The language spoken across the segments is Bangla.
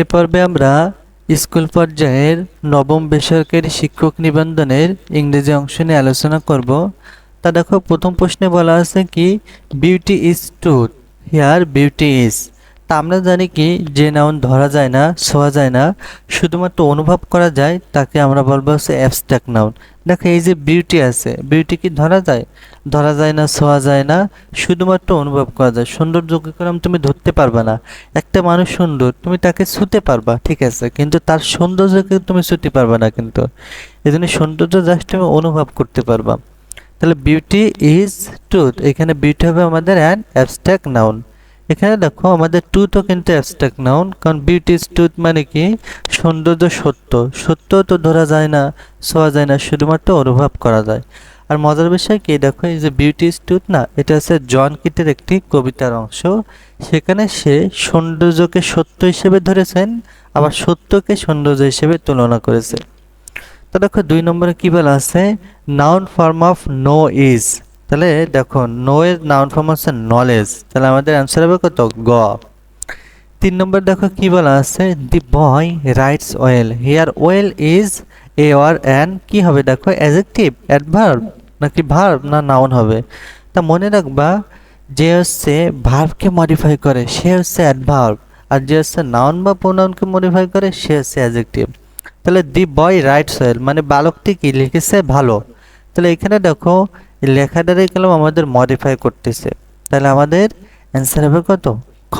এ পর্বে আমরা স্কুল পর্যায়ের নবম বেসরকারি শিক্ষক নিবন্ধনের ইংরেজি অংশ নিয়ে আলোচনা করব। তা দেখো, প্রথম প্রশ্নে বলা আছে কি beauty is truth here beauty is তা আমরা জানি কি, যে নাউন ধরা যায় না, ছোঁয়া যায় না, শুধুমাত্র অনুভব করা যায়, তাকে আমরা বলব হচ্ছে অ্যাবস্ট্রাক্ট নাউন দেখো, এই যে বিউটি আছে বিউটি কি ধরা যায়? ধরা যায় না, ছোঁয়া যায় না, শুধুমাত্র অনুভব করা যায়। সৌন্দর্যকে কলম তুমি ধরতে পারবে না। একটা মানুষ সুন্দর, তুমি তাকে ছুতে পারবা, ঠিক আছে, কিন্তু তার সৌন্দর্যকে তুমি ছুতে পারবে না কিন্তু। এই জন্য সৌন্দর্য জাস্ট তুমি অনুভব করতে পারবা। তাহলে বিউটি ইজ ট্রুথ এখানে বিউটি হবে আমাদের অ্যান অ্যাবস্ট্রাক্ট নাউন এখানে দেখো, আমাদের ট্রুথও কিন্তু অ্যাবস্ট্রাক্ট নাউন কারণ বিউটি ইজ ট্রুথ মানে কি? সৌন্দর্য সত্য। সত্য তো ধরা যায় না ছোঁয়া যায় না, শুধুমাত্র অনুভব করা যায়। আর মজার বিষয় কি, দেখো, এই যে বিউটি ইজ ট্রুথ না, এটা হচ্ছে জন কিটের একটি কবিতার অংশ। সেখানে সে সৌন্দর্যকে সত্য হিসেবে ধরেছেন, আবার সত্যকে সৌন্দর্য হিসেবে তুলনা করেছে। তো দেখো, দুই নম্বরে কী বলা আছে? Noun form of know is তাহলে দেখো নো এর নাউন ফর্ম হচ্ছে নলেজ তাহলে আমাদের অ্যান্সার হবে কত? গ। তিন নম্বর দেখো কি বলা আছে? The boy writes well here well is a R an কি হবে? দেখো অ্যাজেক্টিভ অ্যাডভার্ব নাকি ভার্ব না নাউন হবে? তা মনে রাখবা, যে হচ্ছে ভার্বকে মডিফাই করে, সে হচ্ছে অ্যাডভার্ব আর যে হচ্ছে নাউন বা প্রোনাউনকে মডিফাই করে, সে হচ্ছে অ্যাজেক্টিভ তাহলে দি বয় রাইটস ওয়েল মানে বালকটি কি লিখেছে ভালো? তাহলে এখানে দেখো এই লেখাটারে কলম আমাদের মডিফাই করতেছে? তাহলে আমাদের অ্যান্সার হবে কত? খ।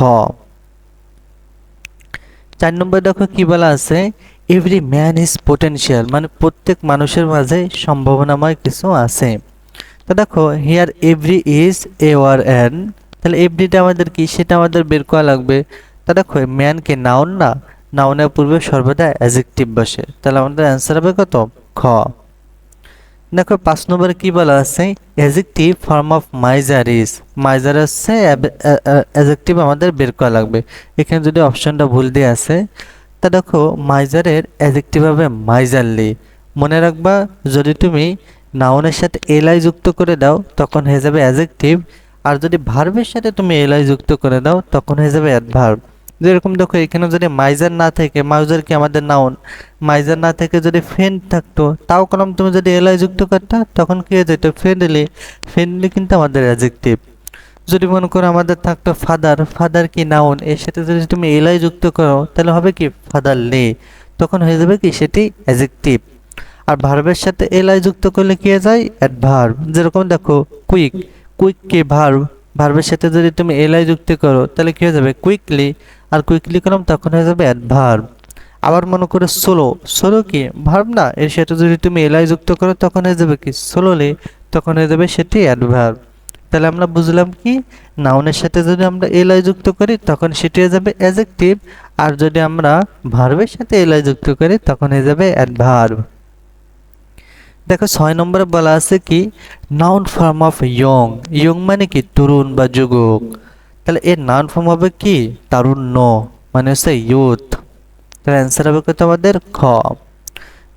চার নম্বর দেখো কি বলা আছে? এভরি ম্যান ইজ পোটেনশিয়াল মানে প্রত্যেক মানুষের মাঝে সম্ভাবনাময় কিছু আছে। তো দেখো here every is a or an তাহলে এভরিটা আমাদের কি? সেটা আমাদের বের করা লাগবে। তা দেখো ম্যানকে নাউন না নাউনের পূর্বে সর্বদা অ্যাজেক্টিভ বসে। তাহলে আমাদের অ্যান্সার হবে কত? খ। দেখো, পাঁচ নম্বরে কি বলা আছে? Adjective form of miser is miser হচ্ছে অ্যাজেক্টিভ আমাদের বের করা লাগবে। এখানে যদি অপশনটা ভুল দিয়ে আছে তা দেখো মাইজারের অ্যাজেক্টিভ হবে মাইজারলি মনে রাখবা, যদি তুমি নাউনের সাথে এলআই যুক্ত করে দাও, তখন হয়ে যাবে অ্যাজেক্টিভ আর যদি ভার্বের সাথে তুমি এলআই যুক্ত করে দাও, তখন হয়ে যাবে অ্যাডভার্ব যেরকম দেখো, এখানে যদি মাইজার না থেকে মাইজার কি আমাদের নাউন মাইজার না থেকে যদি ফ্রেন্ড থাকতো, তাও কলম তুমি যদি এলআই যুক্ত করতা, তখন কি হয়ে যেত? ফ্রেন্ডলি ফ্রেন্ডলি কিন্তু আমাদের অ্যাজেক্টিভ যদি মনে করো আমাদের থাকতো ফাদার ফাদার কি নাউন এর সাথে যদি তুমি এলআই যুক্ত করো, তাহলে হবে কি? ফাদার লে তখন হয়ে যাবে কি? সেটি অ্যাজেক্টিভ আর ভার্বের সাথে এলআই যুক্ত করলে কি হয়ে যায়? অ্যাডভার্ব যেরকম দেখো কুইক কুইক কে ভার্ব ভার্বের সাথে যদি তুমি এলআই যুক্ত করো, তাহলে কি হয়ে যাবে? কুইকলি আর কুইকলি করলাম তখন হয়ে যাবে অ্যাডভার্ব আবার মনে করে সোলো সোলো কি? ভার্ব না? এর সাথে যদি তুমি এলআই যুক্ত করো, তখন হয়ে যাবে কি? সোলোলি তখন হয়ে যাবে সেটি অ্যাডভার্ব তাহলে আমরা বুঝলাম কি? নাউনের সাথে যদি আমরা এলআই যুক্ত করি, তখন সেটি হয়ে যাবে অ্যাজেক্টিভ আর যদি আমরা ভার্বের সাথে এলাই যুক্ত করি, তখন হয়ে যাবে অ্যাডভার্ব দেখো, ছয় নম্বরে বলা আছে কি? Noun form of young young মানে কি? তরুণ বা যুবক। তাহলে এর নাউন ফর্ম হবে কি? তারুণ্য মানে হচ্ছে ইউথ তাহলে অ্যান্সার হবে কত আমাদের খ।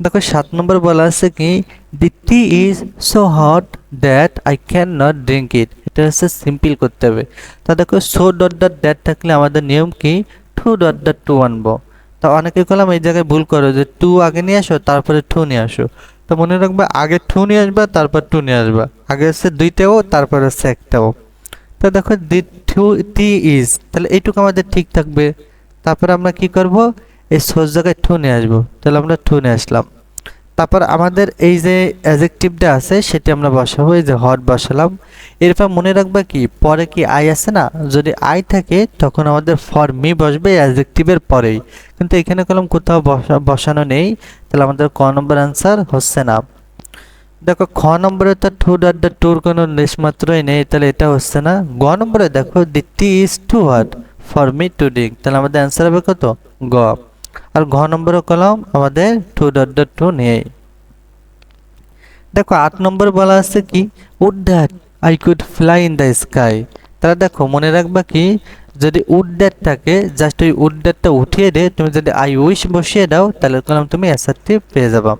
দেখো, সাত নম্বর বলা আছে কি? The tea is so hot that I can not drink it এটা হচ্ছে সিম্পল করতে হবে। তা দেখো সো ডট ডট দ্যাট থাকলে আমাদের নিয়ম কি? টু ডট ডট টু আনব। তা অনেকে করলাম এই জায়গায় ভুল করো যে টু আগে নিয়ে আসো, তারপরে টু নিয়ে আসো। তো মনে রাখবে, আগে টু নিয়ে আসবা, তারপর টু নিয়ে আসবা। আগে হচ্ছে দুইটাও, তারপর হচ্ছে একটাও। তো দেখো দি টু টি ইজ তাহলে এইটুকু আমাদের ঠিক থাকবে। তারপর আমরা কি করব? এই সোজ জায়গায় টু নিয়ে আসব। তাহলে আমরা টু নিয়ে আসলাম। তারপর আমাদের এই যে অ্যাজেক্টিভটা আছে, সেটি আমরা বসাবো, এই যে হট বসালাম। এরপর মনে রাখবা কি, পরে কি আই আছে না? যদি আই থাকে, তখন আমাদের ফর মি বসবে অ্যাজেক্টিভের পরেই। কিন্তু এখানে কলম কোথাও বসা, বসানো নেই। তাহলে আমাদের ক নম্বর অ্যান্সার হচ্ছে না। দেখো, খ নম্বরে তো টু ডট দ্য টুর কোনো লেশমাত্রই নেই, তাহলে এটা হচ্ছে না। গ নম্বরে দেখো, the tea is too hot for me to drink তাহলে আমাদের অ্যান্সার হবে কত? গ। আর ঘ নম্বরে কলম আমাদের টু ডট ডট টু নেই। দেখো, আট নম্বর বলা আছে কি? Would that I could fly in the sky তাহলে দেখো, মনে রাখবা কি? যদি উড দ্যাট থাকে, জাস্ট ওই উড দ্যাটটা উঠিয়ে দে, তুমি যদি আই উইশ বসিয়ে দাও, তাহলে কলম তুমি অ্যাসারটি পেয়ে যাবা।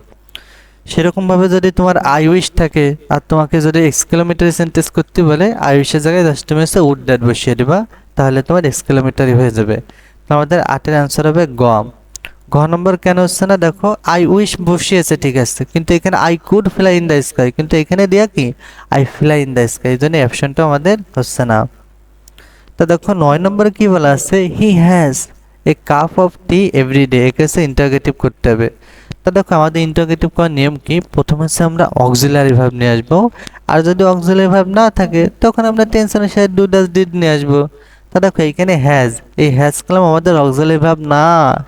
সেরকমভাবে যদি তোমার আই উইশ থাকে আর তোমাকে যদি এক্সকিলোমিটার সেন্টেন্স করতে বলে আই উইশের জায়গায় জাস্ট তুমি হচ্ছে উড দ্যাট বসিয়ে দিবা, তাহলে তোমার এক্সকিলোমিটারই হয়ে যাবে। তো আমাদের আটের অ্যান্সার হবে গম ঘ নম্বর কেন হচ্ছে না, দেখো আই উইশ বসিয়েছে, ঠিক আছে, কিন্তু এখানে I could fly in the sky কিন্তু এখানে দেয়া কি? I fly in the sky এই জন্য অপশনটা আমাদের হচ্ছে না। তো দেখো, নয় নম্বরে কি বলা আছে? He has a cup of tea every day একে হচ্ছে ইন্টারগেটিভ করতে হবে। তো দেখো, আমাদের ইন্টারগেটিভ করার নিয়ম কি? প্রথমে হচ্ছে আমরা অক্সিলারি ভাব নিয়ে আসব। আর যদি অক্সিলারি ভাব না থাকে, তখন আমরা টেনশনের সাথে ডু ডাস ডিড নিয়ে আসব। তা দেখো, এখানে হ্যাজ এই হ্যাজ কলাম আমাদের অক্সিলারি ভাব না।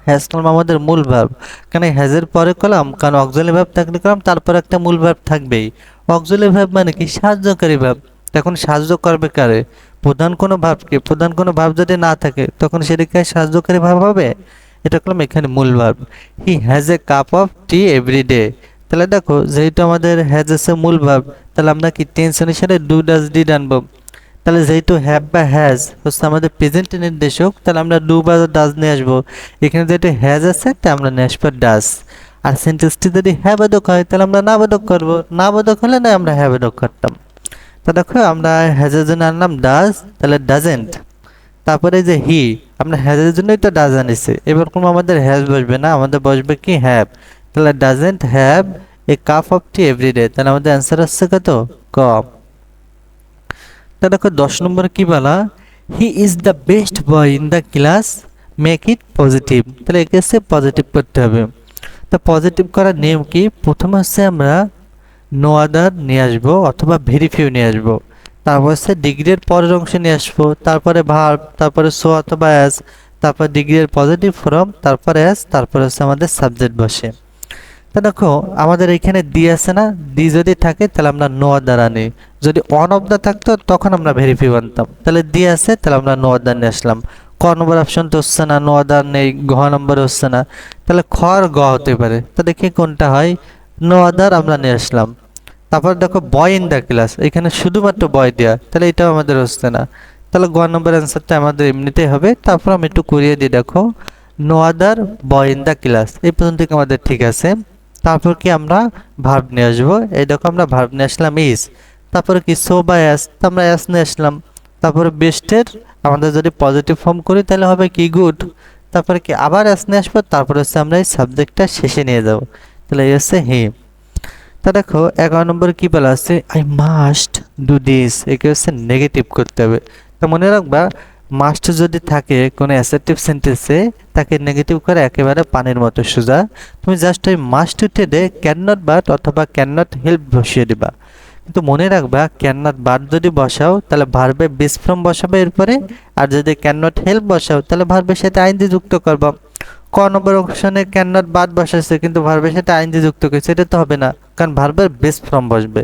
হ্যাজ কলাম আমাদের মূল ভাব কারণ হ্যাজের পরে কলাম কারণ অক্সিলারি ভাব থাকলে কলাম তারপর একটা মূল ভাব থাকবেই। অক্সিলারি ভাব মানে কি? সাহায্যকারী ভাব তখন সাহায্য করবে কারে? প্রধান কোনো ভাবকে প্রধান কোনো ভাব যদি না থাকে, তখন সেটাকে সাহায্যকারী ভাব হবে? এটা করলাম এখানে মূল ভাব he has a cup of tea every day তাহলে দেখো, যেহেতু আমাদের হ্যাজ আছে মূল ভাব তাহলে আমরা কি টেনশনের সাথে ডু ডাস ডিড আনব? তাহলে যেহেতু হ্যাভ বা হ্যাজ হচ্ছে আমাদের প্রেজেন্ট নির্দেশক, তাহলে আমরা ডু বা ডাস নিয়ে আসব। এখানে যেহেতু হ্যাজ আছে, তাই আমরা নিয়ে আসব ডাস আর সেন্টেন্সটি যদি হ্যাঁ বাদক হয়, তাহলে আমরা না বাদক করব। না বাদক হলে না আমরা হ্যাঁ বাদক করতাম। তা দেখো, আমরা হ্যাজের জন্য আনলাম ডাজ তাহলে ডাজেন্ট তারপরে যে হি, আমরা হ্যাজের জন্যই তো ডাজ আনিছি। এবার কোনো আমাদের হ্যাজ বসবে না, আমাদের বসবে কি হ্যাভ তাহলে doesn't have a cup of tea everyday তাহলে আমাদের অ্যান্সার আসছে কত? কম তা দেখো দশ নম্বর কি বলা? He is the best boy in the class make it positive তাহলে একে হচ্ছে পজিটিভ করতে হবে। তো পজিটিভ করার নিয়ম কি? প্রথমে হচ্ছে আমরা নো আদার নিয়ে আসব অথবা ভেরিফিউ নিয়ে আসব। তারপর হচ্ছে ডিগ্রির পরের অংশে নিয়ে আসব, তারপরে ভার্ব তারপরে সো অথবা অ্যাজ তারপর ডিগ্রির পজিটিভ ফর্ম তারপরে অ্যাজ তারপরে হচ্ছে আমাদের সাবজেক্ট বসে। তা দেখো, আমাদের এখানে দি আছে না দি যদি থাকে তাহলে আমরা নো আদার আনি যদি অন অফ দা থাকতো, তখন আমরা ভেরিফিউ আনতাম তাহলে দি আছে, তাহলে আমরা নো আদার নিয়ে আসলাম। ক নম্বর অপশন তো হচ্ছে না নো আদার নেই, ঘ নম্বর হচ্ছে না। তাহলে খ আর গ হতে পারে। তো দেখি কোনটা হয়? নো আদার আমরা নিয়ে আসলাম। তারপর দেখো বয় ইন দ্য ক্লাস এখানে শুধুমাত্র বয় দেওয়া তাহলে এটাও আমাদের হচ্ছে না। তাহলে গ নম্বর অ্যান্সারটা আমাদের এমনিতেই হবে। তারপর আমি একটু করিয়ে দিই, দেখো। No other boy in the class এই পর্যন্ত আমাদের ঠিক আছে। তারপর কি আমরা ভার্ব নিয়ে আসব? এই দেখো আমরা ভার্ব নিয়ে আসলাম ইস তারপরে কি সো বা অ্যাস তো আমরা অ্যাস নিয়ে আসলাম। তারপরে বেস্টের আমাদের যদি পজিটিভ ফর্ম করি, তাহলে হবে কি গুড তারপরে কি আবার অ্যাস নিয়ে আসব? তারপরে হচ্ছে আমরা এই সাবজেক্টটা শেষে নিয়ে যাব। তাহলে এই হচ্ছে হি তা দেখো, এগারো নম্বর কি বলা আছে? আই মাস্ট ডু দিস একে হচ্ছে নেগেটিভ করতে হবে। তা মনে রাখবা মাস্ট যদি থাকে কোনো অ্যাসেটিভ সেন্টেন্সে তাকে নেগেটিভ করে একেবারে পানির মতো সোজা। তুমি জাস্ট ওই মাস্ট টেডে ক্যান নট বাট অথবা ক্যান নট হেল্প বসিয়ে দিবা। কিন্তু মনে রাখবা ক্যান নট বাট যদি বসাও, তাহলে ভার্বে বেস ফ্রম বসাবে এরপরে, আর যদি ক্যান নট হেল্প বসাও, তাহলে ভার্বের সাথে দিয়ে যুক্ত করবা। ক নম্বর অপশনে ক্যান নট বাদ বসাচ্ছে কিন্তু ভার্বের সাথে দিয়ে যুক্ত করেছে, এটা তো হবে না। কারণ ভার্বের বেস ফর্ম বসবে।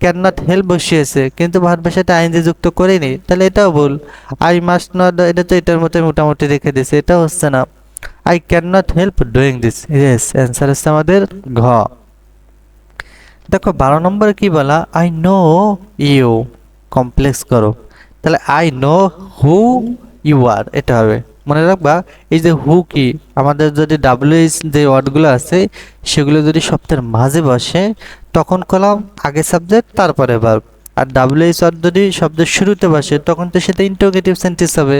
ক্যান নট হেল্প বসিয়েছে, কিন্তু ভার্বের সাথে আইন দিয়ে যুক্ত করেনি, তাহলে এটাও ভুল। আই মাস্ট নট এটা তো এটার মতো মোটামুটি রেখে দিয়েছে এটা হচ্ছে না। I can not help doing this yes answer হচ্ছে আমাদের ঘ। দেখো, বারো নম্বরে কি বলা? আই নো ইউ কমপ্লেক্স করো। তাহলে I know who you are এটা হবে। মনে রাখবা, এই যে হু কি, আমাদের যদি ডাব্লিউএইচ যে ওয়ার্ডগুলো আছে, সেগুলো যদি শব্দের মাঝে বসে, তখন কলাম আগে সাবজেক্ট, তারপরে ভার্ব। আর ডাব্লিউএইচ ওয়ার্ড যদি শব্দের শুরুতে বসে, তখন তো সেটা ইন্টোগেটিভ সেন্টেন্স হবে।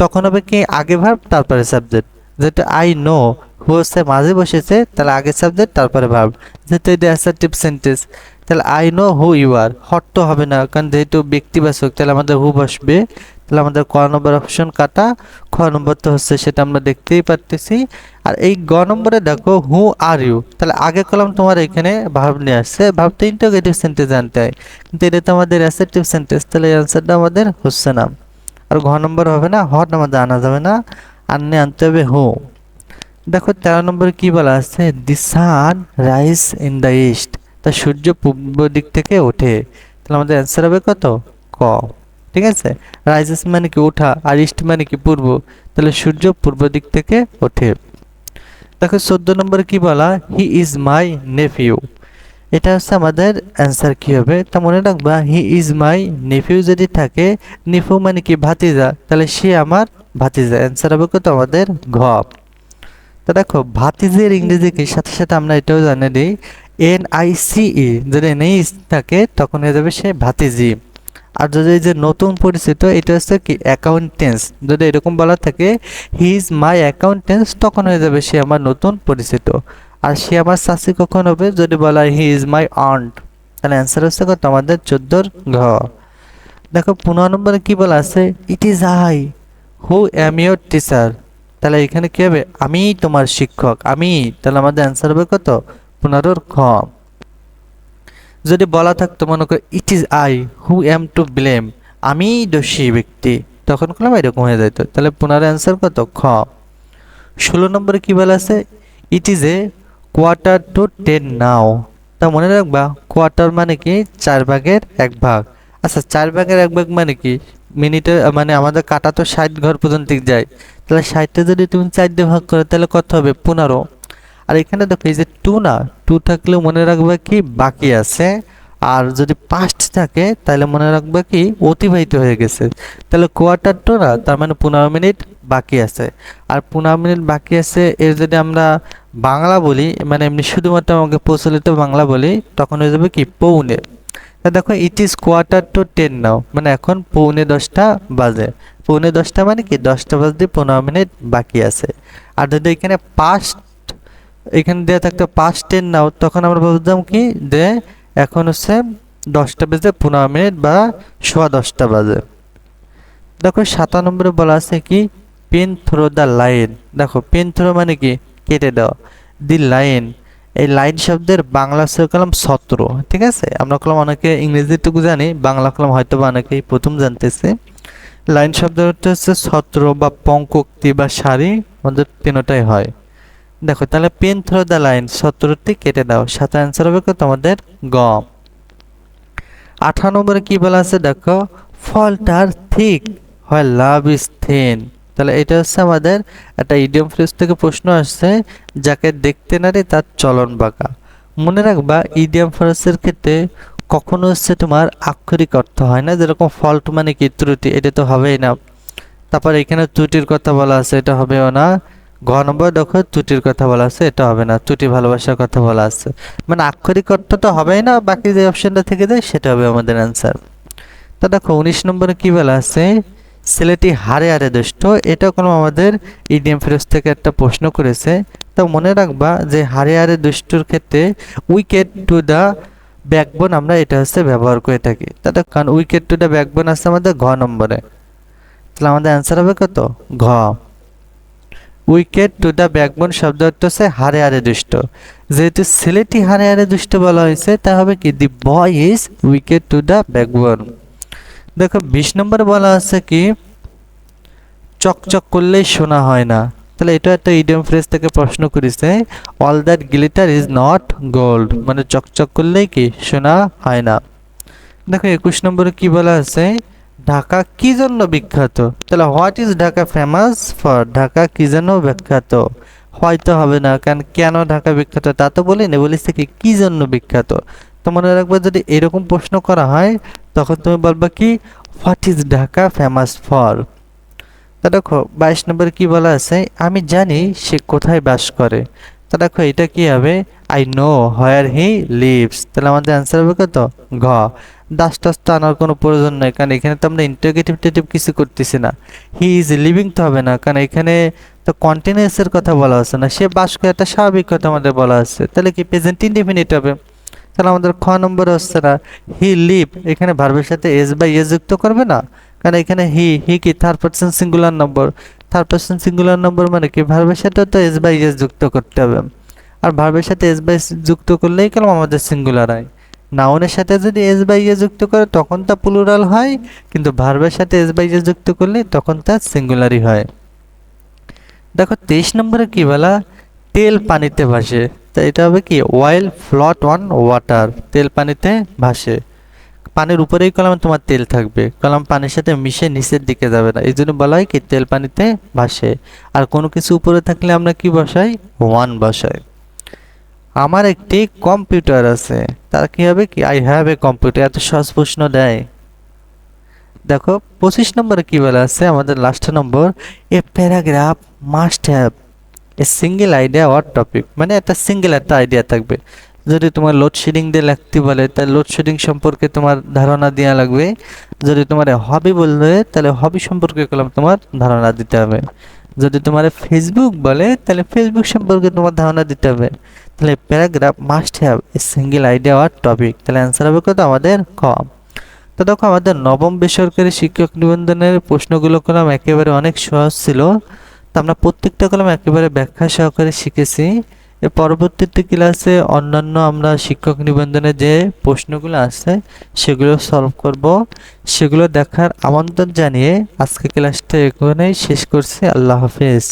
তখন হবে কি আগে ভার্ব, তারপরে সাবজেক্ট। যেটা আই নো হু হচ্ছে মাঝে বসেছে, তাহলে আগে সাবজেক্ট, তারপরে ভার্ব। যেহেতু এটা অ্যাসার্টিভ সেন্টেন্স তাহলে I know who you are hot তো হবে না, কারণ যেহেতু ব্যক্তিবাচক, তাহলে আমাদের হু বসবে। তাহলে আমাদের ক নম্বর অপশন কাটা, খ নম্বর তো হচ্ছে সেটা আমরা দেখতেই পারতেছি। আর এই গ নম্বরে দেখো হু আর ইউ তাহলে আগে কলাম তোমার এখানে ভাব নিয়ে আসছে। ভাব তো ইন্টোগেটিভ সেন্টেন্স আনতে হয়। কিন্তু এটা তো আমাদের অ্যাসেটিভ সেন্টেন্স তাহলে এই অ্যান্সারটা আমাদের হচ্ছে না। আর ঘ নম্বর হবে না, হট আমাদের আনা যাবে না। আনলে আনতে হবে হু দেখো, তেরো নম্বরে কি বলা আছে? The sun rise in the east তা সূর্য পূর্ব দিক থেকে ওঠে। তাহলে আমাদের অ্যান্সার হবে কত? ক। ঠিক আছে? রাইজেস মানে কি ওঠা আর ইস্ট মানে কি পূর্ব? তাহলে সূর্য পূর্ব দিক থেকে ওঠে। দেখো, চোদ্দ নম্বরে কি বলা? He is my nephew. এটা হচ্ছে আমাদের অ্যান্সার কি হবে? তা মনে রাখবা, হি ইজ মাই নেফিউ যদি থাকে, নেফিউ মানে কি ভাতিজা? তাহলে সে আমার ভাতিজা। অ্যান্সার হবে কত? আমাদের ঘ। তো দেখো, ভাতিজের ইংরেজি কি? সাথে সাথে আমরা এটাও জানে দিই। এন আই সি ই, যদি নেই থাকে, তখন হয়ে যাবে সে ভাতিজি। আর যদি এই যে নতুন পরিচিত, এটা হচ্ছে কি অ্যাকাউন্টেন্স যদি এরকম বলা থাকে হি ইজ মাই অ্যাকাউন্টেন্স তখন হয়ে যাবে সে আমার নতুন পরিচিত। আর সে আমার চাষি কখন হবে? যদি বলা হয় হি ইজ মাই আন্ট তাহলে অ্যান্সার হচ্ছে কত? আমাদের চোদ্দোর ঘ। দেখো, পনেরো নম্বরে কি বলা আছে? It is I who am your teacher তাহলে এখানে কী হবে? আমি তোমার শিক্ষক। আমি। তাহলে আমাদের অ্যান্সার হবে কত? পনেরোর খ যদি বলা থাকতো মনে করো it is I who am to blame আমি দোষী ব্যক্তি। তখন করলাম এরকম হয়ে যেত তাহলে পুনরায় অ্যান্সার কত খ। ষোলো নম্বরে কী বলা আছে? It is a quarter to ten now তা মনে রাখবা কোয়ার্টার মানে কি? চার ভাগের এক ভাগ। আচ্ছা চার ভাগের এক ভাগ মানে কি? মিনিটে মানে আমাদের কাটা তো ষাট ঘর পর্যন্ত যায়। তাহলে ষাটটা যদি তুমি চার দিয়ে ভাগ করো, তাহলে কত হবে? পনেরো। আর এখানে দেখো, এই যে টু না টু থাকলে মনে রাখবে কি বাকি আছে। আর যদি পাস্ট থাকে, তাহলে মনে রাখবে কি অতিবাহিত হয়ে গেছে। তাহলে কোয়ার্টার টু না, তার মানে পনেরো মিনিট বাকি আছে। আর পনেরো মিনিট বাকি আছে, এর যদি আমরা বাংলা বলি মানে এমনি শুধুমাত্র আমাকে প্রচলিত বাংলা বলি, তখন হয়ে যাবে কি পৌনে। তা দেখো it is quarter to ten now মানে এখন পৌনে দশটা বাজে। পৌনে দশটা মানে কি? দশটা বাজতে পনেরো মিনিট বাকি আছে। আর যদি এখানে পাস্ট এখানে দেওয়া থাকতো পাঁচ টেন নাও তখন আমরা বলতাম কি? যে এখন হচ্ছে দশটা বেজে পনেরো মিনিট বা সোয়া দশটা বাজে। দেখো সাতান্ন নম্বরে বলা আছে কি? পেন থ্রো দ্য লাইন দেখো পেন থ্রো মানে কি? কেটে দাও দি লাইন এই লাইন শব্দের বাংলা হচ্ছে কলম সত্র, ঠিক আছে? আমরা কলম অনেকে ইংরেজিটুকু জানি, বাংলা কলম হয়তো বা অনেকেই প্রথম জানতেছে। লাইন অর্থ হচ্ছে ছত্র বা পঙ্কক্তি বা শাড়ি আমাদের তিনটাই হয়। দেখো, তাহলে পেন থ্রো দ্য লাইন সত্তরটি কেটে দাও। সাথে অ্যান্সার হবে কত আমাদের গ আঠারো নম্বরে কি বলা আছে? দেখো ফলটার থিক হয় লাভ ইজ থিন তাহলে এটা হচ্ছে আমাদের একটা ইডিয়ম ফ্রেজ থেকে প্রশ্ন আসছে, যাকে দেখতে না রে তার চলন বাঁকা। মনে রাখবা ইডিয়াম ফ্রেজের ক্ষেত্রে কখনো হচ্ছে তোমার আক্ষরিক অর্থ হয় না, যেরকম ফল্ট মানে কি ত্রুটি, এটা তো হবেই না। তারপর এখানে ত্রুটির কথা বলা আছে, এটা হবেও না। ঘ নম্বর দেখো ত্রুটির কথা বলা আছে, এটা হবে না ত্রুটি ভালোবাসার কথা বলা আছে। মানে আক্ষরিক অর্থ তো হবেই না, বাকি যে অপশনটা থেকে যায়, সেটা হবে আমাদের অ্যান্সার তা দেখো, উনিশ নম্বরে কী বলা আছে? ছেলেটি হারে হারে দুষ্ট এটা কোনো আমাদের ইডিএম ফেরস থেকে একটা প্রশ্ন করেছে। তা মনে রাখবা যে হারে হারে দুষ্টুর ক্ষেত্রে উইকেট টু দ্য ব্যাকবোন আমরা এটা হচ্ছে ব্যবহার করে থাকি। তাতে কারণ উইকেট টু দ্য ব্যাকবোন আছে আমাদের ঘ নম্বরে। তাহলে আমাদের অ্যান্সার হবে কত? ঘ। উইকেট টু দ্য ব্যাকবোন শব্দ অর্থ হচ্ছে হারে হারে দুষ্ট। যেহেতু ছেলেটি হারে হারে দুষ্ট বলা হয়েছে, তা হবে কি? The boy is wicked to the backbone দেখো, বিশ নম্বরে বলা আছে কি? চকচক করলেই শোনা হয় না। তাহলে এটা একটা ইডিয়াম ফ্রেজ থেকে প্রশ্ন করেছে all that glitter is not gold মানে চকচক করলেই কি? শোনা হয় না। দেখো, একুশ নম্বরে কি বলা আছে? ঢাকা কি জন্য বিখ্যাত? তাহলে what is Dhaka famous for Dhaka কি জন্য বিখ্যাত? হয়তো হবে না, কারণ কেন ঢাকা বিখ্যাত তা তো বলি না বলিস থেকে কি জন্য বিখ্যাত? তো মনে রাখবে যদি এরকম প্রশ্ন করা হয়, তখন তুমি বলবা কি what is Dhaka famous for তা দেখো, বাইশ নম্বরে কি বলা আছে, আমি জানি সে কোথায় বাস করে। তা দেখো, এটা কি হবে? I know where he lives তাহলে আমাদের অ্যান্সার হবে কত? ঘ। দাস টাস তো আনার কোনো প্রয়োজন নেই। কারণ এখানে তো আমরা ইন্টারগেটিভ টেটিভ কিছু করতেছি না। হি ইজ লিভিং তো হবে না। কারণ এখানে তো কন্টিনিউসের কথা বলা হচ্ছে না। সে বাস করে একটা স্বাভাবিক কথা আমাদের বলা হচ্ছে। তাহলে কি প্রেজেন্ট ইনডিফিনিট হবে? তাহলে আমাদের খ নম্বর হচ্ছে না হি লিভ এখানে ভার্বের সাথে এস বাই এস যুক্ত করবে না। কারণ এখানে হি হি কি third person singular number third person singular number মানে কি? ভার্বের সাথে তো এস বাই এস যুক্ত করতে হবে। আর ভার্বের সাথে এস বাই যুক্ত করলেই কেন আমাদের সিঙ্গুলার হয়? নাউনের সাথে যদি এস বাই এ যুক্ত করে, তখন তা প্লুরাল হয়, কিন্তু ভার্বের সাথে এস বাই এ যুক্ত করলে তখন তা সিঙ্গুলারই হয়। দেখো, তেইশ নম্বরে কি বলা? তেল পানিতে ভাসে। তা এটা হবে কি? ওয়াইল ফ্লট অন ওয়াটার তেল পানিতে ভাসে। পানির উপরেই কলাম তোমার তেল থাকবে। কলাম পানির সাথে মিশে নিচের দিকে যাবে না। এই জন্য বলা হয় কি? তেল পানিতে ভাসে। আর কোনো কিছু উপরে থাকলে আমরা কি বসাই? ওয়ান বসাই। আমার একটি কম্পিউটার আছে। তার কি হবে কি? I have a computer. এত সহজ প্রশ্ন দেয়। দেখো, পঁচিশ নম্বরে কি বলা আছে? আমাদের last number, a paragraph must have a single idea or topic মানে একটা সিঙ্গেল একটা আইডিয়া থাকবে। যদি তোমার লোডশেডিং দিয়ে লিখতে বলে, তাহলে লোডশেডিং সম্পর্কে তোমার ধারণা দেওয়া লাগবে। যদি তোমার হবি বলবে তাহলে হবি সম্পর্কে কলম তোমার ধারণা দিতে হবে। যদি তোমার ফেসবুক বলে, তাহলে ফেসবুক সম্পর্কে তোমার ধারণা দিতে হবে। তাহলে paragraph must have a single idea R topic তাহলে অ্যান্সার হবে কত? আমাদের ক। তো দেখো, আমাদের নবম বেসরকারি শিক্ষক নিবন্ধনের প্রশ্নগুলো কলাম একেবারে অনেক সহজ ছিল। তো আমরা প্রত্যেকটা কলাম একেবারে ব্যাখ্যা সহকারে শিখেছি। এর পরবর্তীতে ক্লাসে অন্যান্য আমরা শিক্ষক নিবন্ধনের যে প্রশ্নগুলো আছে, সেগুলো সলভ করব। সেগুলো দেখার আমন্ত্রণ জানিয়ে আজকে ক্লাসটা এখানেই শেষ করছি। আল্লাহ হাফেজ।